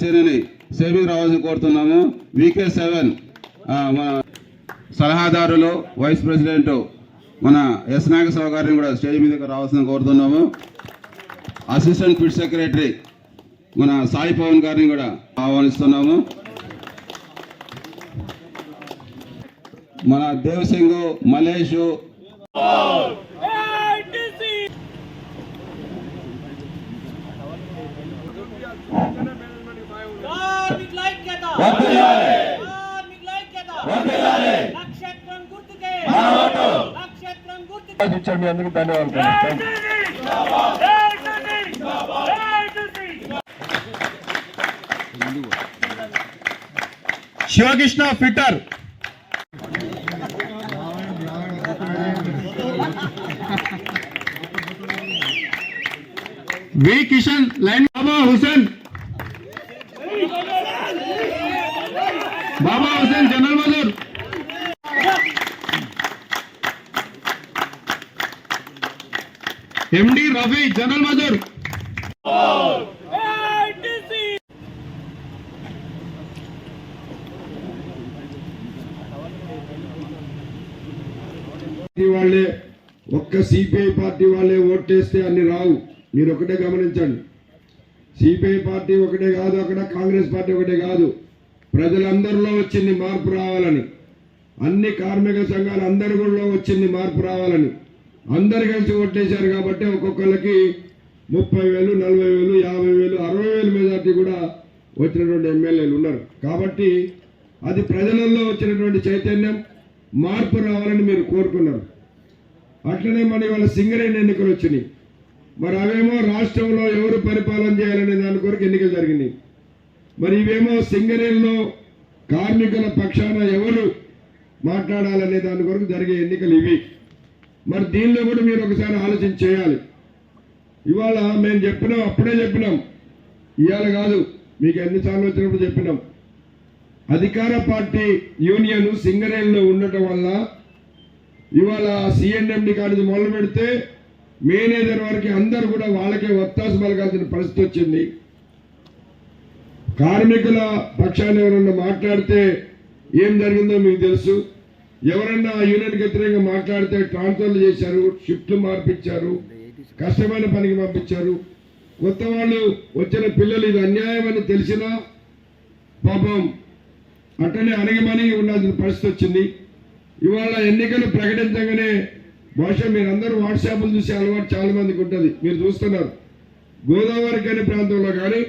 సేనని saving రావాల్సి కోరుతున్నాము. VK seven మన సలహాదారులు వైస్ ప్రెసిడెంట్ మన ఎస్ నాగేశ్వరరావు గారిని కూడా స్టేజ్ మీదకి రావాల్సింది కోరుతున్నాము. అసిస్టెంట్ ఫిట్ సెక్రటరీ మన సాయి పవన్ గారిని కూడా ఆహ్వానిస్తున్నాము. మన దేవ్ సింగ్ మలేషు ఐక్యత కార్మికుల ఐక్యత నక్షత్రం గుర్తుకే నక్షత్రం గుర్తుకే ఇచ్చారు మీ అందరికీ ధన్యవాదాలు Sivakrishna fitter V Kishan line Baba Hussain Rafi general Mazdoor. వాళ్ళే ఒక్క సిపిఐ పార్టీ వాళ్ళే ఓటేస్తే అన్ని రావు. మీరు ఒకటే గమనించండి. సిపిఐ పార్టీ ఒకటే కాదు అక్కడ కాంగ్రెస్ పార్టీ ఒకటే కాదు. ప్రజలందరిలో వచ్చింది మార్పు రావాలని. అన్ని కార్మిక సంఘాలు అందరి కూడా వచ్చింది మార్పు రావాలని. అందరు కలిసి ఓట్లేశారు కాబట్టి ఒక్కొక్కరికి ముప్పై వేలు నలభై వేలు యాభై వేలు అరవై వేలు మెజార్టీ కూడా వచ్చినటువంటి ఎమ్మెల్యేలు ఉన్నారు. కాబట్టి అది ప్రజలలో వచ్చినటువంటి చైతన్యం మార్పు రావాలని మీరు కోరుకున్నారు. అట్లనే మన ఇవాళ సింగరేణి ఎన్నికలు వచ్చినాయి. మరి అవేమో రాష్ట్రంలో ఎవరు పరిపాలన చేయాలనే దాని కొరకు ఎన్నికలు జరిగినాయి. మరి ఇవేమో సింగరేణిలో కార్మికుల పక్షాన ఎవరు మాట్లాడాలనే దాని కొరకు జరిగే ఎన్నికలు ఇవి. మరి దీనిలో కూడా మీరు ఒకసారి ఆలోచన చేయాలి. ఇవాళ మేము చెప్పినాం అప్పుడే చెప్పినాం. ఇవాళ కాదు మీకు ఎన్నిసార్లు వచ్చినప్పుడు చెప్పినాం. అధికార పార్టీ యూనియన్ సింగరేణిలో ఉండటం వల్ల ఇవాళ సిఎన్ఎండి కాలేజీ మొదలు పెడితే మేనేజర్ వరకు అందరు కూడా వాళ్ళకే ఒత్తాసు పలకాల్సిన పరిస్థితి వచ్చింది. కార్మికుల పక్షాన్ని ఎవరన్నా మాట్లాడితే ఏం జరిగిందో మీకు తెలుసు. ఎవరన్నా యూనియన్కి వ్యతిరేకంగా మాట్లాడితే ట్రాన్స్ఫర్లు చేశారు షిఫ్ట్లు మార్పించారు కష్టమైన పనికి పంపించారు. కొత్త వాళ్ళు వచ్చిన పిల్లలు ఇది అన్యాయం అని తెలిసినా పాపం అట్టనే అణగిమణి ఉండాల్సిన పరిస్థితి వచ్చింది. ఇవాళ ఎన్నికలు ప్రకటించగానే బహుశా మీరందరూ వాట్సాప్లు చూసే అలవాటు చాలా మందికి ఉంటుంది. మీరు చూస్తున్నారు. గోదావరి కానీ ప్రాంతంలో కానీ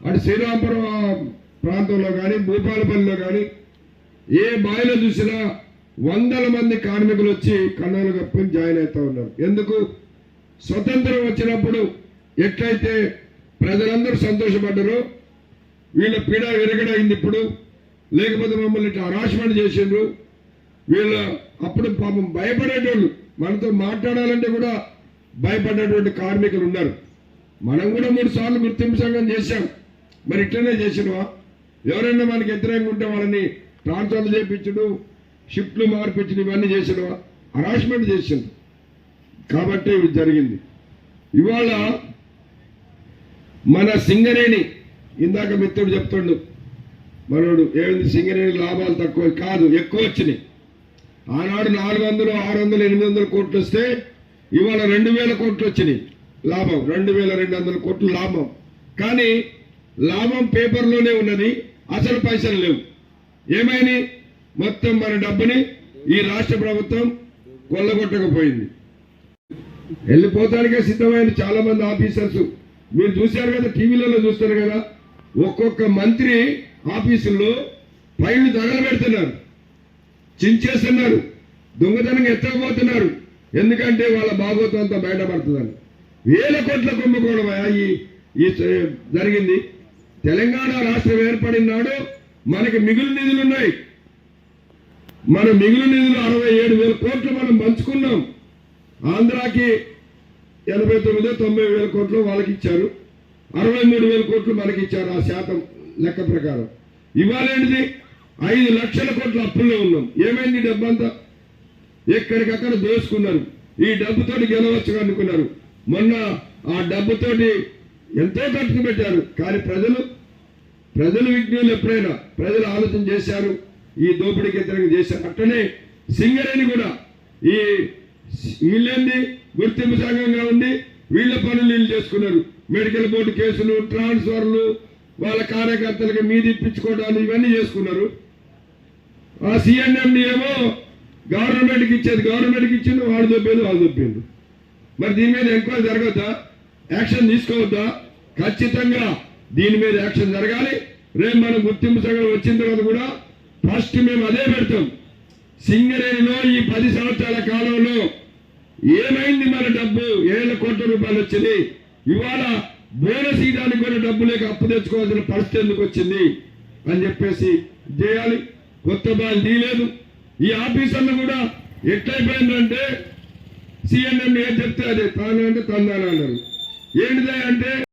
అటు శ్రీరాంపురం ప్రాంతంలో కానీ భూపాలపల్లిలో కానీ ఏ బాయిలో చూసినా వందల మంది కార్మికులు వచ్చి కన్నాలు కప్పుకొని జాయిన్ అవుతా ఉన్నారు. ఎందుకు? స్వతంత్రం వచ్చినప్పుడు ఎట్లయితే ప్రజలందరూ సంతోషపడ్డారో వీళ్ళ పీడ విరగడైంది ఇప్పుడు లేకపోతే మమ్మల్ని ఇట్లా హరాస్మెంట్ చేసిండ్రు వీళ్ళ అప్పుడు పాపం భయపడేటోళ్ళు మనతో మాట్లాడాలంటే కూడా భయపడేటువంటి కార్మికులు ఉన్నారు. మనం కూడా మూడు సార్లు గుర్తింపు సంఘం చేశాం. మరి ఇట్లనే చేసినవా? ఎవరైనా మనకి వ్యతిరేకంగా ఉంటే వాళ్ళని ట్రాన్స్ఫర్లు చేపించడు షిఫ్ట్లు మార్పించడం ఇవన్నీ చేసినవా హరాస్మెంట్ చేసిండు కాబట్టి ఇది జరిగింది. ఇవాళ మన సింగరేణి ఇందాక మిత్రుడు చెప్తుండు మనోడు ఏమైంది సింగరేణి లాభాలు తక్కువ? కాదు ఎక్కువ వచ్చినాయి. ఆనాడు నాలుగు వందలు ఆరు వందలు ఎనిమిది వందల కోట్లు వస్తే ఇవాళ రెండు వేల కోట్లు వచ్చినాయి లాభం. రెండు వేల రెండు వందల కోట్లు లాభం. కానీ లాభం పేపర్లోనే ఉన్నది అసలు పైసలు లేవు. ఏమైంది? మొత్తం మన డబ్బుని ఈ రాష్ట్ర ప్రభుత్వం కొల్లగొట్టకపోయింది. వెళ్ళిపోతానికే సిద్ధమైన చాలా మంది ఆఫీసర్స్. మీరు చూశారు కదా టీవీలలో చూస్తారు కదా ఒక్కొక్క మంత్రి ఆఫీసుల్లో ఫైళ్ళు తగలబెడుతున్నారు. చించేస్తున్నారు. దొంగతనంగా ఎత్తకపోతున్నారు. ఎందుకంటే వాళ్ళ భాగోతం అంతా బయటపడుతుందని. వేల కోట్ల కుంభకోణమయ్యా ఈ జరిగింది. తెలంగాణ రాష్ట్రం ఏర్పడిన నాడు మనకి మిగులు నిధులు ఉన్నాయి. మన మిగులు నిధులు అరవై ఏడు వేల కోట్లు మనం పంచుకున్నాం. ఆంధ్రాకి ఎనభై తొమ్మిది తొంభై వేల కోట్లు వాళ్ళకి ఇచ్చారు. అరవై మూడు వేల కోట్లు మనకి ఇచ్చారు ఆ శాతం లెక్క ప్రకారం. ఇవాళేంటిది ఐదు లక్షల కోట్ల అప్పుల్లో ఉన్నాం. ఏమైంది డబ్బు డబ్బంతా? ఎక్కడికక్కడ దోసుకున్నారు. ఈ డబ్బుతోటి గెలవచ్చు అనుకున్నారు. మొన్న ఆ డబ్బుతోటి ఎంతో ఖర్చు పెట్టారు. కానీ ప్రజలు ప్రజలు విజ్ఞులు ఎప్పుడైనా ప్రజలు ఆలోచన చేశారు ఈ దోపిడీకి వ్యతిరేకంగా చేశారు. అట్లనే సింగరేణి కూడా ఈ వీళ్ళేంది గుర్తింపు సంఘంగా ఉండి వీళ్ళ పనులు వీళ్ళు చేసుకున్నారు. మెడికల్ బోర్డు కేసులు ట్రాన్స్ఫర్లు వాళ్ళ కార్యకర్తలకు మీది ఇప్పించుకోవడాలు ఇవన్నీ చేసుకున్నారు. ఆ సిఎన్ఎండి ఏమో గవర్నమెంట్కి ఇచ్చేది గవర్నమెంట్కి ఇచ్చింది వాడు దొబ్బేది వాళ్ళు దొబ్బేది మరి దీని మీద ఎంక్వైరీ జరగద్దా? యాక్షన్ తీసుకోవద్దా? ఖచ్చితంగా దీని మీద యాక్షన్ జరగాలి. రేపు మనం గుర్తింపు సంఘం వచ్చిన తర్వాత కూడా ఫస్ట్ మేము అదే పెడతాం. సింగరేణిలో ఈ పది సంవత్సరాల కాలంలో ఏమైంది మన డబ్బు? ఏళ్ళ కోట్ల రూపాయలు వచ్చింది. ఇవాళ బోనస్ ఇవ్వడానికి కూడా డబ్బు లేక అప్పు తెచ్చుకోవాల్సిన పరిస్థితి ఎందుకు వచ్చింది? అని చెప్పేసి చేయాలి. కొత్త బాల్ తీయలేదు. ఈ ఆఫీసర్లు కూడా ఎట్లయిపోయిందంటే సిఎన్ఎం ఏం చెప్తే అదే. తాను అంటే తందాను అన్నారు. ఏంటిదే అంటే